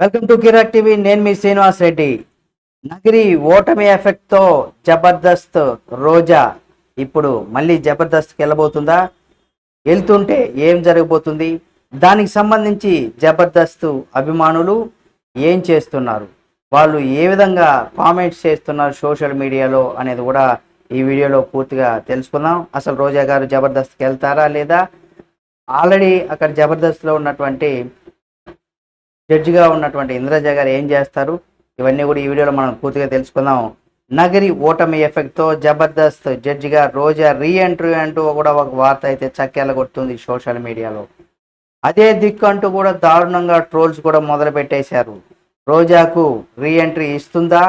Welcome to Kirik TV. నేను మీ శ్రీనివాస్ రెడ్డి. నగరి ఓటమి ఎఫెక్ట్తో జబర్దస్త్ రోజా ఇప్పుడు మళ్ళీ జబర్దస్త్కి వెళ్ళబోతుందా? వెళ్తుంటే ఏం జరగబోతుంది? దానికి సంబంధించి జబర్దస్త్ అభిమానులు ఏం చేస్తున్నారు? వాళ్ళు ఏ విధంగా కామెంట్స్ చేస్తున్నారు సోషల్ మీడియాలో అనేది కూడా ఈ వీడియోలో పూర్తిగా తెలుసుకుందాం. అసలు రోజా గారు జబర్దస్త్కి వెళ్తారా లేదా? ఆల్రెడీ అక్కడ జబర్దస్త్లో ఉన్నటువంటి జడ్జిగా ఉన్నటువంటి ఇంద్రజ గారు ఏం చేస్తారు? ఇవన్నీ కూడా ఈ వీడియోలో మనం పూర్తిగా తెలుసుకుందాం. నగరి ఓటమి ఎఫెక్ట్తో జబర్దస్త్ జడ్జిగా రోజా రీ ఎంట్రీ అంటూ కూడా ఒక వార్త అయితే చక్కెల కొడుతుంది సోషల్ మీడియాలో. అదే దిక్కు అంటూ కూడా దారుణంగా ట్రోల్స్ కూడా మొదలు పెట్టేశారు రోజాకు రీ ఎంట్రీ ఇస్తుందా?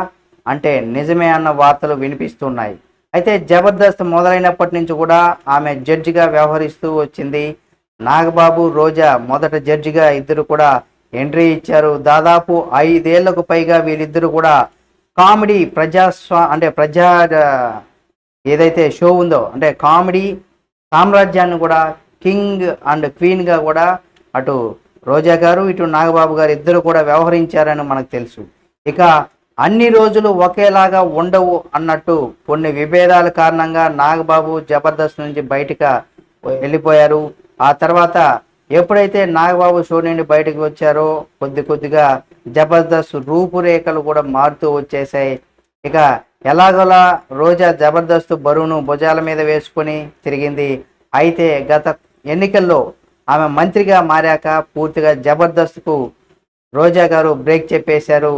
అంటే నిజమే అన్న వార్తలు వినిపిస్తున్నాయి. అయితే జబర్దస్త్ మొదలైనప్పటి నుంచి కూడా ఆమె జడ్జిగా వ్యవహరిస్తూ వచ్చింది. నాగబాబు రోజా మొదట జడ్జిగా ఇద్దరు కూడా ఎంట్రీ ఇచ్చారు. దాదాపు ఐదేళ్ళకు పైగా వీళ్ళిద్దరూ కూడా కామెడీ ప్రజాస్వా అంటే ప్రజా ఏదైతే షో ఉందో అంటే కామెడీ సామ్రాజ్యాన్ని కూడా కింగ్ అండ్ క్వీన్గా కూడా అటు రోజా గారు ఇటు నాగబాబు గారు ఇద్దరు కూడా వ్యవహరించారని మనకు తెలుసు. ఇక అన్ని రోజులు ఒకేలాగా ఉండవు అన్నట్టు కొన్ని విభేదాల కారణంగా నాగబాబు జబర్దస్త్ నుంచి బయటకు వెళ్ళిపోయారు. ఆ తర్వాత ఎప్పుడైతే నాగబాబు షో నుండి బయటకు వచ్చారో కొద్ది కొద్దిగా జబర్దస్త్ రూపురేఖలు కూడా మారుతూ వచ్చేసాయి ఇక ఎలాగోలా రోజా జబర్దస్త్ బరువును భుజాల మీద వేసుకొని తిరిగింది. అయితే గత ఎన్నికల్లో ఆమె మంత్రిగా మారాక పూర్తిగా జబర్దస్త్కు రోజా గారు బ్రేక్ చెప్పేశారు.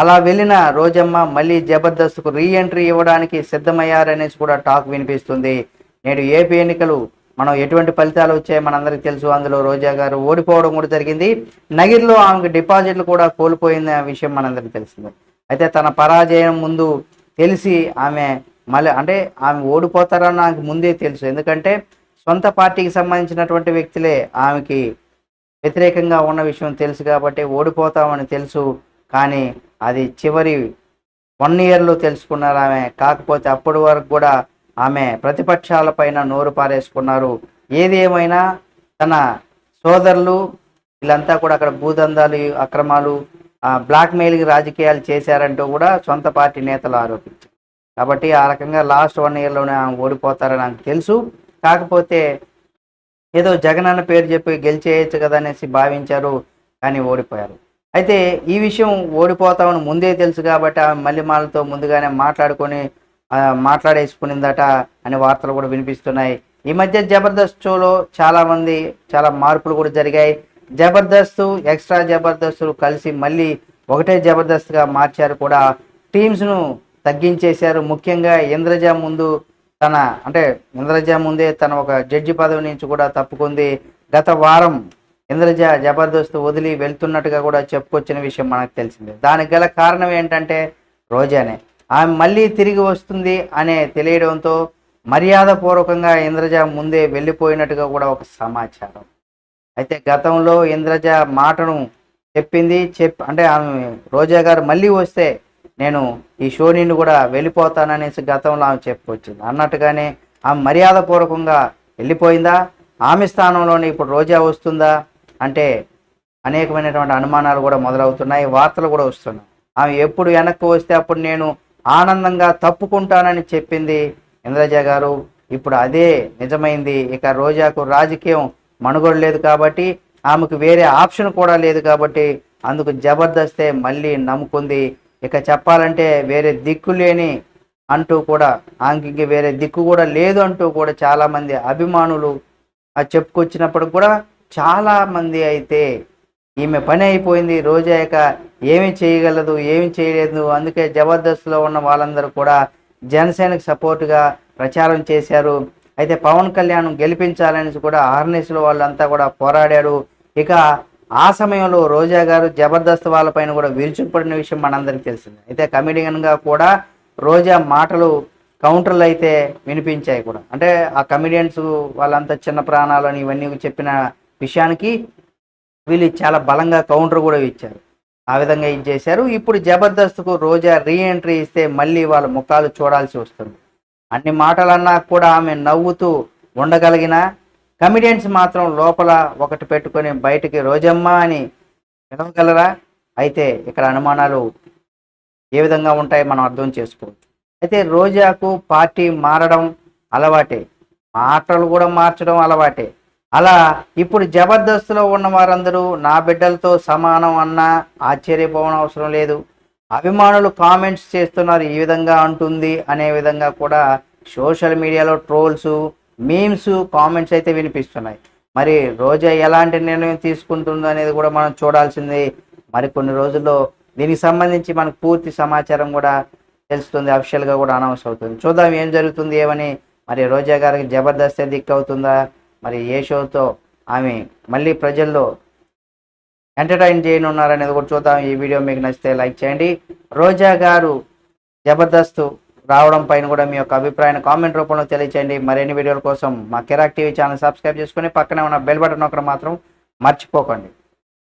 అలా వెళ్ళిన రోజమ్మ మళ్ళీ జబర్దస్త్కు రీ ఎంట్రీ ఇవ్వడానికి సిద్ధమయ్యారనేసి కూడా టాక్ వినిపిస్తుంది. నేడు ఏపీ ఎన్నికలు మనం ఎటువంటి ఫలితాలు వచ్చాయి మనందరికీ తెలుసు. అందులో రోజా గారు ఓడిపోవడం కూడా జరిగింది. నగిరిలో ఆమెకు డిపాజిట్లు కూడా కోల్పోయిన విషయం మనందరికీ తెలిసింది. అయితే తన పరాజయం ముందు తెలిసి ఆమె మళ్ళీ అంటే ఆమె ఓడిపోతారని నాకు ముందే తెలుసు. ఎందుకంటే సొంత పార్టీకి సంబంధించినటువంటి వ్యక్తులే ఆమెకి వ్యతిరేకంగా ఉన్న విషయం తెలుసు కాబట్టి ఓడిపోతామని తెలుసు. కానీ అది చివరి వన్ ఇయర్లో తెలుసుకున్నారు ఆమె. కాకపోతే అప్పటి వరకు కూడా ఆమె ప్రతిపక్షాలపైన నోరు పారేసుకున్నారు. ఏది ఏమైనా తన సోదరులు వీళ్ళంతా కూడా అక్కడ భూదందాలు అక్రమాలు బ్లాక్మెయిల్కి రాజకీయాలు చేశారంటూ కూడా సొంత పార్టీ నేతలు ఆరోపించారు. కాబట్టి ఆ రకంగా లాస్ట్ వన్ ఇయర్లోనే ఆమె ఓడిపోతారని నాకు తెలుసు. కాకపోతే ఏదో జగన్ అన్న పేరు చెప్పి గెలిచేయచ్చు కదా అనేసి భావించారు కానీ ఓడిపోయారు. అయితే ఈ విషయం ఓడిపోతామని ముందే తెలుసు కాబట్టి ఆమె మళ్ళీ మాలతో ముందుగానే మాట్లాడుకొని మాట్లాడేసుకునిందట అనే వార్తలు కూడా వినిపిస్తున్నాయి. ఈ మధ్య జబర్దస్త్ షోలో చాలా మంది చాలా మార్పులు కూడా జరిగాయి. జబర్దస్త్ ఎక్స్ట్రా జబర్దస్త్ కలిసి మళ్ళీ ఒకటే జబర్దస్త్గా మార్చారు కూడా. టీమ్స్ను తగ్గించేశారు. ముఖ్యంగా ఇంద్రజ ముందు తన అంటే ఇంద్రజ ముందే తన ఒక జడ్జి పదవి నుంచి కూడా తప్పుకుంది. గత వారం ఇంద్రజ జబర్దస్త్ వదిలి వెళ్తున్నట్టుగా కూడా చెప్పుకొచ్చిన విషయం మనకు తెలిసిందే. దానికి గల కారణం ఏంటంటే రోజానే. ఆమె మళ్ళీ తిరిగి వస్తుంది అనే తెలియడంతో మర్యాదపూర్వకంగా ఇంద్రజ ముందే వెళ్ళిపోయినట్టుగా కూడా ఒక సమాచారం. అయితే గతంలో ఇంద్రజ మాటను చెప్పింది చెప్ అంటే ఆమె రోజా గారు మళ్ళీ వస్తే నేను ఈ షో నుండి కూడా వెళ్ళిపోతాననేసి గతంలో ఆమె చెప్పుకొచ్చింది. అన్నట్టుగానే ఆమె మర్యాదపూర్వకంగా వెళ్ళిపోయిందా? ఆమె స్థానంలోనే ఇప్పుడు రోజా వస్తుందా? అంటే అనేకమైనటువంటి అనుమానాలు కూడా మొదలవుతున్నాయి వార్తలు కూడా వస్తున్నాయి. ఆమె ఎప్పుడు వెనక్కి వస్తే అప్పుడు నేను ఆనందంగా తప్పుకుంటానని చెప్పింది ఇంద్రజ గారు. ఇప్పుడు అదే నిజమైంది. ఇక రోజాకు రాజకీయం మనుగడ లేదు కాబట్టి ఆమెకు వేరే ఆప్షన్ కూడా లేదు కాబట్టి అందుకు జబర్దస్తే మళ్ళీ నమ్ముకుంది. ఇక చెప్పాలంటే వేరే దిక్కు లేని అంటూ కూడా ఆమెకి ఇంక వేరే దిక్కు కూడా లేదు అంటూ కూడా చాలామంది అభిమానులు చెప్పుకొచ్చినప్పుడు కూడా చాలా మంది అయితే ఈమె పని అయిపోయింది. రోజా ఏమి చేయగలదు ఏమి చేయలేదు. అందుకే జబర్దస్త్లో ఉన్న వాళ్ళందరూ కూడా జనసేనకు సపోర్టుగా ప్రచారం చేశారు. అయితే పవన్ కళ్యాణ్ గెలిపించాలని కూడా ఆర్నేస్లో వాళ్ళంతా కూడా పోరాడారు. ఇక ఆ సమయంలో రోజా గారు జబర్దస్త్ వాళ్ళపైన కూడా విరుచుకుపడిన విషయం మనందరికీ తెలిసింది. అయితే కమెడియన్గా కూడా రోజా మాటలు కౌంటర్లు అయితే వినిపించాయి కూడా. అంటే ఆ కమెడియన్స్ వాళ్ళంతా చిన్న ప్రాణాలు అని ఇవన్నీ చెప్పిన విషయానికి వీళ్ళు చాలా బలంగా కౌంటర్ కూడా ఇచ్చారు. ఆ విధంగా ఇచ్చేశారు చేశారు? ఇప్పుడు జబర్దస్త్కు రోజా రీ ఎంట్రీ ఇస్తే మళ్ళీ వాళ్ళ ముఖాలు చూడాల్సి వస్తుంది. అన్ని మాటలన్నా కూడా ఆమె నవ్వుతూ ఉండగలిగిన కమిడియన్స్ మాత్రం లోపల ఒకటి పెట్టుకొని బయటికి రోజమ్మ అని పిలవగలరా? అయితే ఇక్కడ అనుమానాలు ఏ విధంగా ఉంటాయో మనం అర్థం చేసుకోవచ్చు. అయితే రోజాకు పార్టీ మారడం అలవాటే. మాటలు కూడా మార్చడం అలవాటే. అలా ఇప్పుడు జబర్దస్త్లో ఉన్న వారందరూ నా బిడ్డలతో సమానం అన్నా ఆశ్చర్యపోవడం అవసరం లేదు. అభిమానులు కామెంట్స్ చేస్తున్నారు ఈ విధంగా అంటుంది అనే విధంగా కూడా సోషల్ మీడియాలో ట్రోల్స్ మీమ్స్ కామెంట్స్ అయితే వినిపిస్తున్నాయి. మరి రోజా ఎలాంటి నిర్ణయం తీసుకుంటుందో అనేది కూడా మనం చూడాల్సింది. మరి కొన్ని రోజుల్లో దీనికి సంబంధించి మనకు పూర్తి సమాచారం కూడా తెలుస్తుంది అఫిషియల్గా కూడా అనౌన్స్ అవుతుంది. చూద్దాం ఏం జరుగుతుంది ఏమని. మరి రోజా గారికి జబర్దస్త్ దిక్కు అవుతుందా? మరి ఏ షోతో ఆమె మళ్ళీ ప్రజల్లో ఎంటర్టైన్ చేయనున్నారనేది కూడా చూద్దాం. ఈ వీడియో మీకు నచ్చితే లైక్ చేయండి. రోజా గారు జబర్దస్త్ రావడం పైన కూడా మీ యొక్క అభిప్రాయాన్ని కామెంట్ రూపంలో తెలియచేయండి. మరిన్ని వీడియోల కోసం మా కిరాక్ టీవీ ఛానల్ సబ్స్క్రైబ్ చేసుకొని పక్కనే ఉన్న బెల్ బటన్ ఒకటి మాత్రం మర్చిపోకండి.